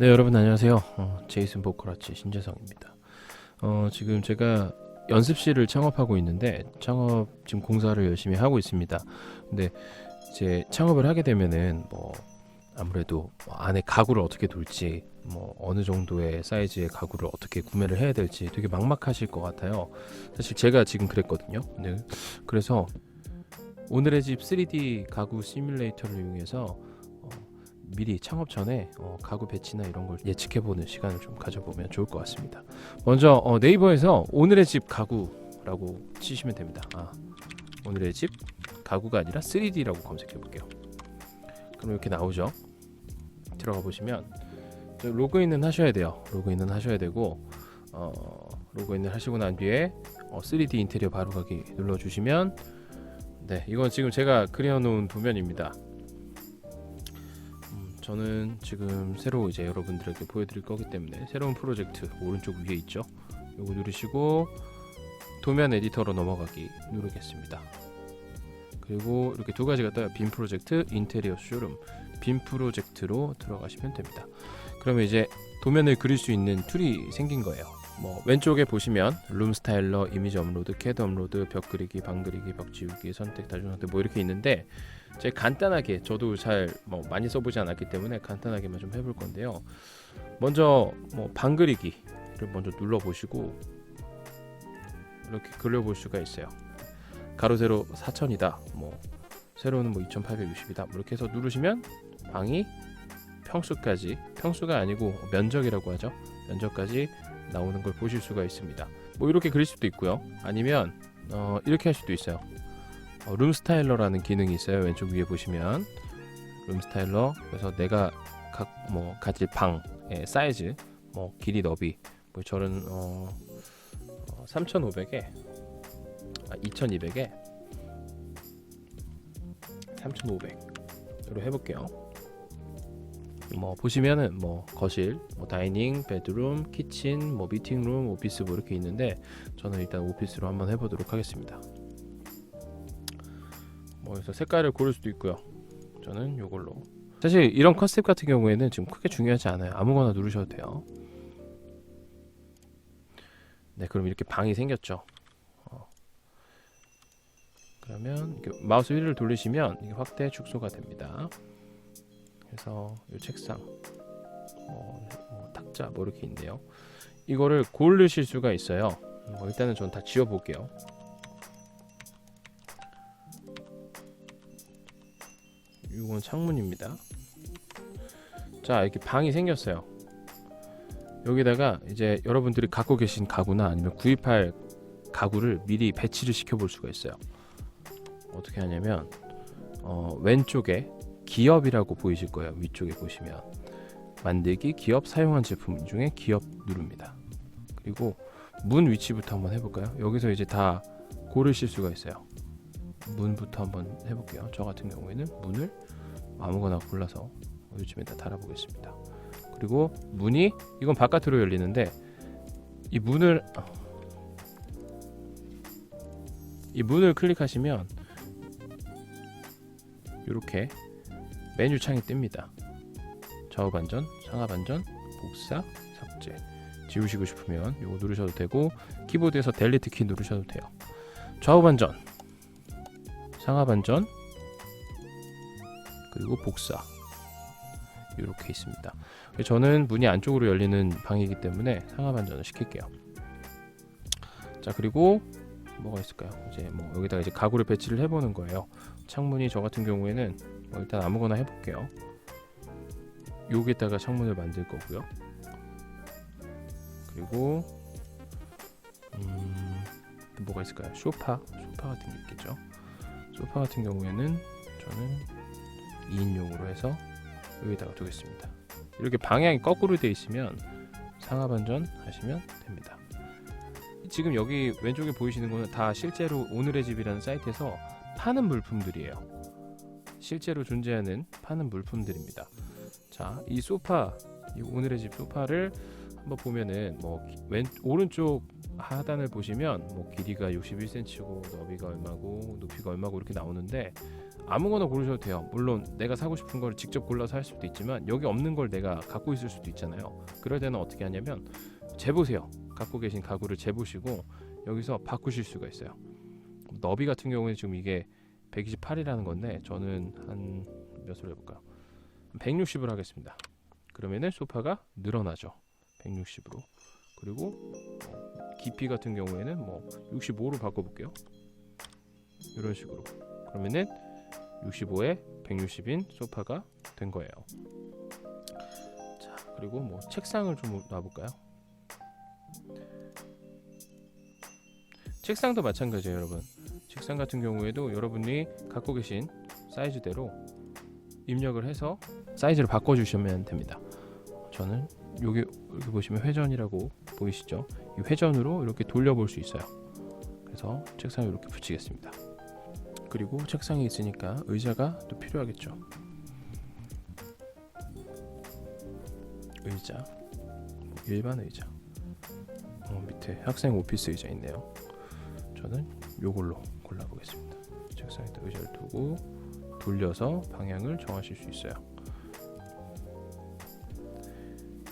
네 여러분 안녕하세요. 어, 제이슨 보크라치 신재성입니다. 어, 지금 제가 연습실을 창업하고 있는데 창업 지금 공사를 열심히 하고 있습니다. 근데 이제 창업을 하게 되면은 뭐 아무래도 뭐 안에 가구를 어떻게 둘지 뭐 어느 정도의 사이즈의 가구를 어떻게 구매를 해야 될지 되게 막막하실 것 같아요. 사실 제가 지금 그랬거든요. 네. 그래서 오늘의 집 3D 가구 시뮬레이터를 이용해서 어, 미리 창업 전에 어, 가구 배치나 이런 걸 예측해보는 시간을 좀 가져보면 좋을 것 같습니다. 먼저 어, 네이버에서 오늘의 집 가구라고 치시면 됩니다. 아, 오늘의 집 가구가 아니라 3D라고 검색해볼게요. 그럼 이렇게 나오죠. 들어가 보시면 저 로그인은 하셔야 돼요. 로그인은 하셔야 되고 어, 로그인을 하시고 난 뒤에 어, 3D 인테리어 바로 가기 눌러주시면 네 이건 지금 제가 그려놓은 도면입니다. 음, 저는 지금 새로 이제 여러분들에게 보여드릴 거기 때문에 새로운 프로젝트 오른쪽 위에 있죠. 요거 누르시고 도면 에디터로 넘어가기 누르겠습니다. 그리고 이렇게 두 가지가 떠요. 빔 프로젝트, 인테리어 쇼룸. 빔 프로젝트로 들어가시면 됩니다. 그러면 이제 도면을 그릴 수 있는 툴이 생긴 거예요. 뭐 왼쪽에 보시면 룸 스타일러, 이미지 업로드, 캐드 업로드, 벽 그리기, 방 그리기, 벽 지우기, 선택, 다중 선택 뭐 이렇게 있는데 제가 간단하게 저도 잘 뭐 많이 써보지 않았기 때문에 간단하게만 좀 해볼 건데요. 먼저 뭐 방 그리기를 먼저 눌러 보시고 이렇게 그려볼 수가 있어요. 가로 세로 4천이다. 뭐 세로는 뭐 2,860이다. 뭐 이렇게 해서 누르시면 방이 평수까지 평수가 아니고 면적이라고 하죠. 면적까지 나오는 걸 보실 수가 있습니다. 뭐 이렇게 그릴 수도 있고요. 아니면 어, 이렇게 할 수도 있어요. 어, 룸 스타일러라는 기능이 있어요. 왼쪽 위에 보시면 룸 스타일러. 그래서 내가 각 뭐 가질 방의 사이즈, 뭐 길이 너비, 뭐 저는 어, 어 3,500에 아, 2,200에 3,500으로 해볼게요. 뭐 보시면은 뭐 거실, 뭐 다이닝, 베드룸, 키친, 뭐 미팅룸, 오피스 뭐 이렇게 있는데 저는 일단 오피스로 한번 해보도록 하겠습니다. 뭐 그래서 색깔을 고를 수도 있고요. 저는 요걸로. 사실 이런 컨셉 같은 경우에는 지금 크게 중요하지 않아요. 아무거나 누르셔도 돼요. 네, 그럼 이렇게 방이 생겼죠. 어. 그러면 마우스 휠을 돌리시면 확대 축소가 됩니다. 그래서 이 책상, 뭐, 뭐 탁자 뭐 이렇게 있는데요. 이거를 고르실 수가 있어요. 뭐 일단은 전 다 지워 볼게요. 이건 창문입니다. 자 이렇게 방이 생겼어요. 여기다가 이제 여러분들이 갖고 계신 가구나 아니면 구입할 가구를 미리 배치를 시켜 볼 수가 있어요. 어떻게 하냐면 어, 왼쪽에 기업이라고 보이실 거예요. 위쪽에 보시면 만들기 기업 사용한 제품 중에 기업 누릅니다. 그리고 문 위치부터 한번 해볼까요? 여기서 이제 다 고르실 수가 있어요. 문부터 한번 해볼게요. 저 같은 경우에는 문을 아무거나 골라서 요즘에다 달아보겠습니다. 그리고 문이 이건 바깥으로 열리는데 이 문을 이 문을 클릭하시면 이렇게 메뉴 창이 뜹니다. 좌우 반전, 상하 반전, 복사, 삭제. 지우시고 싶으면 이거 누르셔도 되고 키보드에서 델리트 키 누르셔도 돼요. 좌우 반전, 상하 반전, 그리고 복사. 이렇게 있습니다. 저는 문이 안쪽으로 열리는 방이기 때문에 상하 반전을 시킬게요. 자 그리고 뭐가 있을까요? 이제 뭐 여기다가 이제 가구를 배치를 해보는 거예요. 창문이 저 같은 경우에는 뭐 일단 아무거나 해볼게요. 여기다가 창문을 만들 거고요. 그리고 음, 또 뭐가 있을까요? 소파, 소파 같은 게 있겠죠. 소파 같은 경우에는 저는 2인용으로 해서 여기다가 두겠습니다. 이렇게 방향이 거꾸로 되어 있으면 상하 반전 하시면 됩니다. 지금 여기 왼쪽에 보이시는 거는 다 실제로 오늘의 집이라는 사이트에서 파는 물품들이에요. 실제로 존재하는 파는 물품들입니다. 자, 이 소파, 이 오늘의 집 소파를 한번 보면은 뭐 왼 오른쪽 하단을 보시면 뭐 길이가 61cm고 너비가 얼마고 높이가 얼마고 이렇게 나오는데 아무거나 고르셔도 돼요. 물론 내가 사고 싶은 걸 직접 골라서 할 수도 있지만 여기 없는 걸 내가 갖고 있을 수도 있잖아요. 그럴 때는 어떻게 하냐면 재보세요. 갖고 계신 가구를 재보시고 여기서 바꾸실 수가 있어요. 너비 같은 경우에 지금 이게 128이라는 건데 저는 한 몇으로 해볼까요? 160을 하겠습니다. 그러면은 소파가 늘어나죠. 160으로. 그리고 뭐 깊이 같은 경우에는 뭐 65로 바꿔볼게요. 이런 식으로. 그러면은 65에 160인 소파가 된 거예요. 자, 그리고 뭐 책상을 좀 놔볼까요? 책상도 마찬가지예요, 여러분. 책상 같은 경우에도 여러분이 갖고 계신 사이즈대로 입력을 해서 사이즈를 바꿔 주시면 됩니다. 저는 여기 이렇게 보시면 회전이라고 보이시죠? 이 회전으로 이렇게 돌려볼 수 있어요. 그래서 책상에 이렇게 붙이겠습니다. 그리고 책상이 있으니까 의자가 또 필요하겠죠. 의자, 뭐 일반 의자. 어, 밑에 학생 오피스 의자 있네요. 저는 요걸로 골라보겠습니다. 책상에다 의자를 두고 돌려서 방향을 정하실 수 있어요.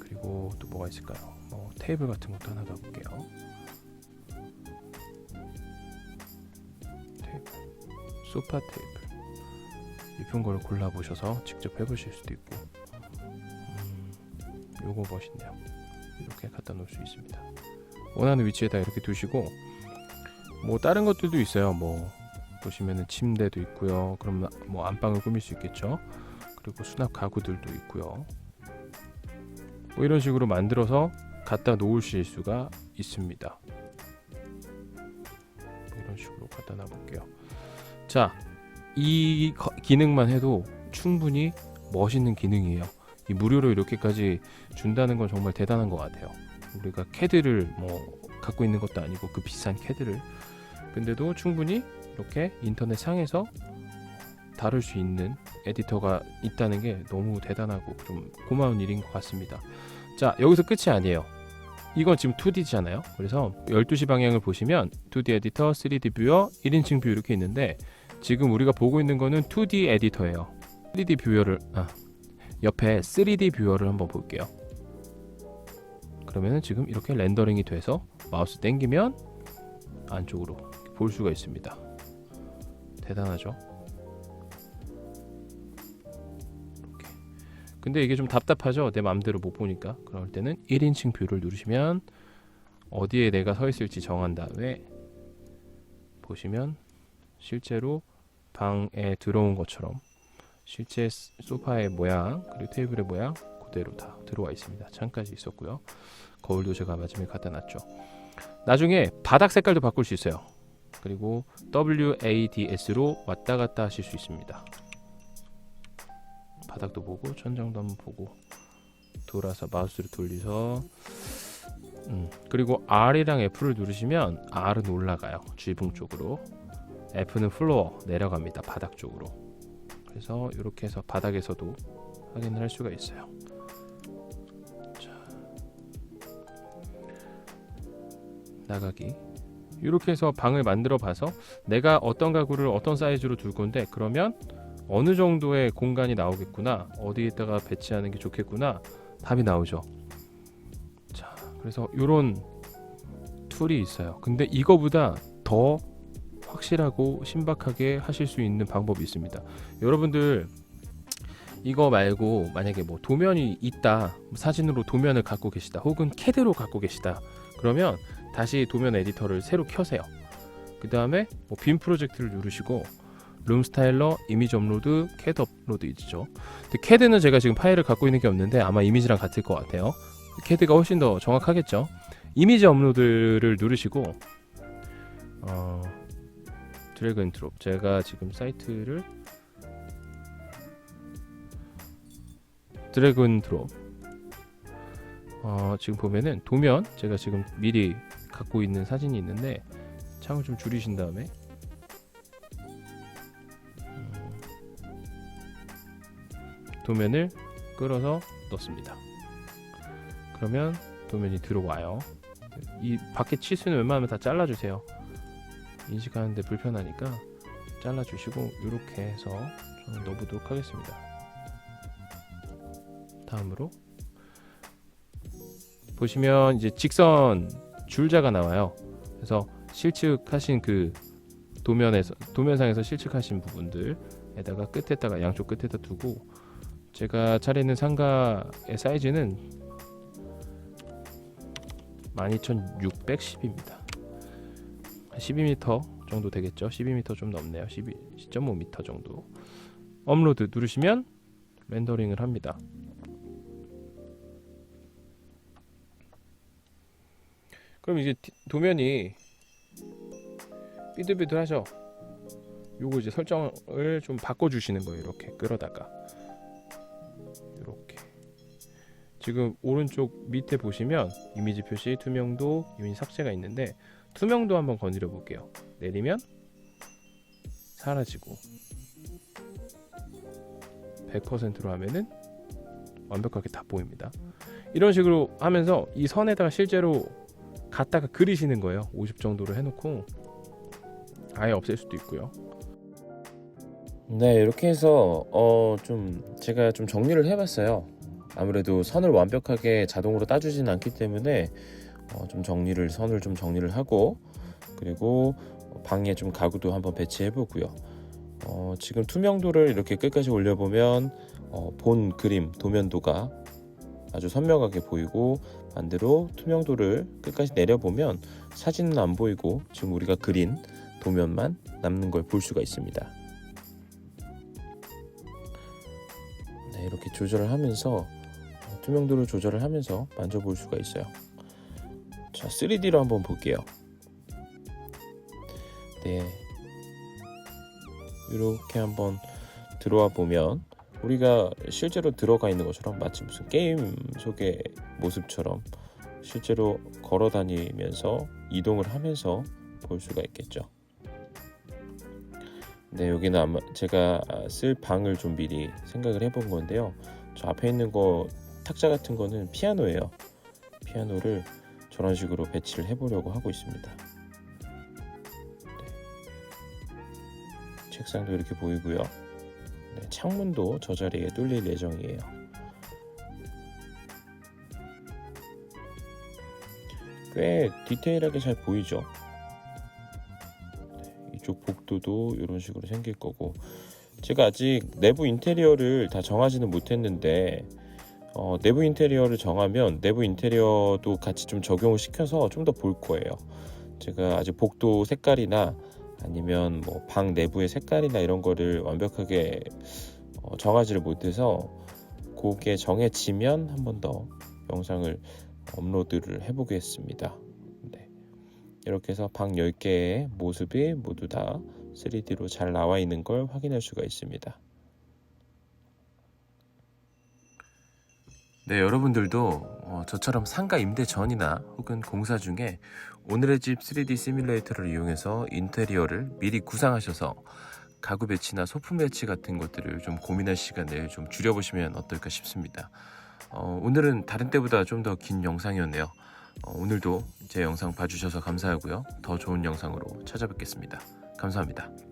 그리고 또 뭐가 있을까요? 뭐 테이블 같은 것도 하나 놔볼게요. 테이블, 소파 테이블. 이쁜 걸 골라 보셔서 직접 해보실 수도 있고. 음, 요거 멋있네요. 이렇게 갖다 놓을 수 있습니다. 원하는 위치에다 이렇게 두시고 뭐 다른 것들도 있어요. 뭐 보시면은 침대도 있고요. 그럼 뭐 안방을 꾸밀 수 있겠죠. 그리고 수납 가구들도 있고요. 뭐 이런 식으로 만들어서 갖다 놓으실 수가 있습니다. 뭐 이런 식으로 갖다 놔볼게요. 자, 이 거- 기능만 해도 충분히 멋있는 기능이에요. 이 무료로 이렇게까지 준다는 건 정말 대단한 것 같아요. 우리가 캐드를 뭐 갖고 있는 것도 아니고 그 비싼 캐드를 근데도 충분히 이렇게 인터넷 상에서 다룰 수 있는 에디터가 있다는 게 너무 대단하고 좀 고마운 일인 것 같습니다. 자, 여기서 끝이 아니에요. 이건 지금 2D잖아요. 그래서 12시 방향을 보시면 2D 에디터, 3D 뷰어, 1인칭 뷰 이렇게 있는데 지금 우리가 보고 있는 거는 2D 에디터예요. 3D 뷰어를 아, 옆에 3D 뷰어를 한번 볼게요. 그러면은 지금 이렇게 렌더링이 돼서 마우스 땡기면 안쪽으로 볼 수가 있습니다. 대단하죠? 이렇게. 근데 이게 좀 답답하죠? 내 마음대로 못 보니까. 그럴 때는 1인칭 뷰를 누르시면 어디에 내가 서 있을지 정한 다음에 보시면 실제로 방에 들어온 것처럼 실제 스- 소파의 모양 그리고 테이블의 모양 그대로 다 들어와 있습니다. 창까지 있었고요. 거울도 제가 마지막에 갖다 놨죠. 나중에 바닥 색깔도 바꿀 수 있어요. 그리고 WADS로 왔다 갔다 하실 수 있습니다. 바닥도 보고 천장도 한번 보고 돌아서 마우스를 돌리서 음, 그리고 R이랑 F를 누르시면 R은 올라가요. 지붕 쪽으로 F는 플로어 내려갑니다. 바닥 쪽으로. 그래서 이렇게 해서 바닥에서도 확인을 할 수가 있어요. 나가기 이렇게 해서 방을 만들어 봐서 내가 어떤 가구를 어떤 사이즈로 둘 건데 그러면 어느 정도의 공간이 나오겠구나 어디에다가 배치하는 게 좋겠구나 답이 나오죠. 자 그래서 이런 툴이 있어요. 근데 이거보다 더 확실하고 신박하게 하실 수 있는 방법이 있습니다. 여러분들 이거 말고 만약에 뭐 도면이 있다 사진으로 도면을 갖고 계시다 혹은 캐드로 갖고 계시다 그러면 다시 도면 에디터를 새로 켜세요. 그 다음에 뭐 빔 프로젝트를 누르시고 룸 스타일러, 이미지 업로드, 캐드 업로드 있죠. 근데 캐드는 제가 지금 파일을 갖고 있는 게 없는데 아마 이미지랑 같을 것 같아요. 캐드가 훨씬 더 정확하겠죠. 이미지 업로드를 누르시고 어, 드래그 드롭 제가 지금 사이트를 드래그 드롭 어, 지금 보면은 도면 제가 지금 미리 갖고 있는 사진이 있는데 창을 좀 줄이신 다음에 음, 도면을 끌어서 넣습니다. 그러면 도면이 들어와요. 이 밖에 치수는 웬만하면 다 잘라주세요. 인식하는데 불편하니까 잘라주시고 이렇게 해서 저는 넣어보도록 하겠습니다. 다음으로 보시면 이제 직선 줄자가 나와요. 그래서 실측하신 그 도면에서 도면상에서 실측하신 부분들에다가 끝에다가 양쪽 끝에다 두고 제가 차리는 상가의 사이즈는 12610입니다. 12m 정도 되겠죠? 12m 좀 넘네요. 12, 10.5m 정도. 업로드 누르시면 렌더링을 합니다. 그럼 이제 디- 도면이 삐뚤삐뚤하죠. 요거 이제 설정을 좀 바꿔주시는 거예요. 이렇게 끌어다가 이렇게 지금 오른쪽 밑에 보시면 이미지 표시 투명도 이미지 삭제가 있는데 투명도 한번 건드려 볼게요. 내리면 사라지고 100%로 하면은 완벽하게 다 보입니다. 이런 식으로 하면서 이 선에다가 실제로 갖다가 그리시는 거예요. 50 정도로 해놓고 아예 없앨 수도 있고요. 네, 이렇게 해서 어 좀 제가 좀 정리를 해봤어요. 아무래도 선을 완벽하게 자동으로 따주진 않기 때문에 어, 좀 정리를 선을 좀 정리를 하고 그리고 방에 좀 가구도 한번 배치해 보고요. 어, 지금 투명도를 이렇게 끝까지 올려보면 어, 본 그림 도면도가 아주 선명하게 보이고 반대로 투명도를 끝까지 내려보면 사진은 안 보이고 지금 우리가 그린 도면만 남는 걸 볼 수가 있습니다. 네, 이렇게 조절을 하면서 어, 투명도를 조절을 하면서 만져볼 수가 있어요. 자, 3D로 한번 볼게요. 네, 이렇게 한번 들어와 보면 우리가 실제로 들어가 있는 것처럼 마치 무슨 게임 속의 모습처럼 실제로 걸어 다니면서 이동을 하면서 볼 수가 있겠죠. 네, 여기는 아마 제가 쓸 방을 좀 미리 생각을 해본 건데요. 저 앞에 있는 거 탁자 같은 거는 피아노예요. 피아노를 저런 식으로 배치를 해보려고 하고 있습니다. 네. 책상도 이렇게 보이고요. 네, 창문도 저 자리에 뚫릴 예정이에요. 꽤 디테일하게 잘 보이죠? 이쪽 복도도 이런 식으로 생길 거고 제가 아직 내부 인테리어를 다 정하지는 못했는데 어, 내부 인테리어를 정하면 내부 인테리어도 같이 좀 적용을 시켜서 좀 더 볼 거예요. 제가 아직 복도 색깔이나 아니면 뭐 방 내부의 색깔이나 이런 거를 완벽하게 어, 정하지를 못해서 그게 정해지면 한 번 더 영상을 업로드를 해보겠습니다. 네. 이렇게 해서 방 10개의 모습이 모두 다 3D로 잘 나와 있는 걸 확인할 수가 있습니다. 네, 여러분들도 어, 저처럼 상가 임대 전이나 혹은 공사 중에 오늘의 집 3D 시뮬레이터를 이용해서 인테리어를 미리 구상하셔서 가구 배치나 소품 배치 같은 것들을 좀 고민할 시간을 좀 줄여보시면 어떨까 싶습니다. 어, 오늘은 다른 때보다 좀 더 긴 영상이었네요. 어, 오늘도 제 영상 봐주셔서 감사하고요. 더 좋은 영상으로 찾아뵙겠습니다. 감사합니다.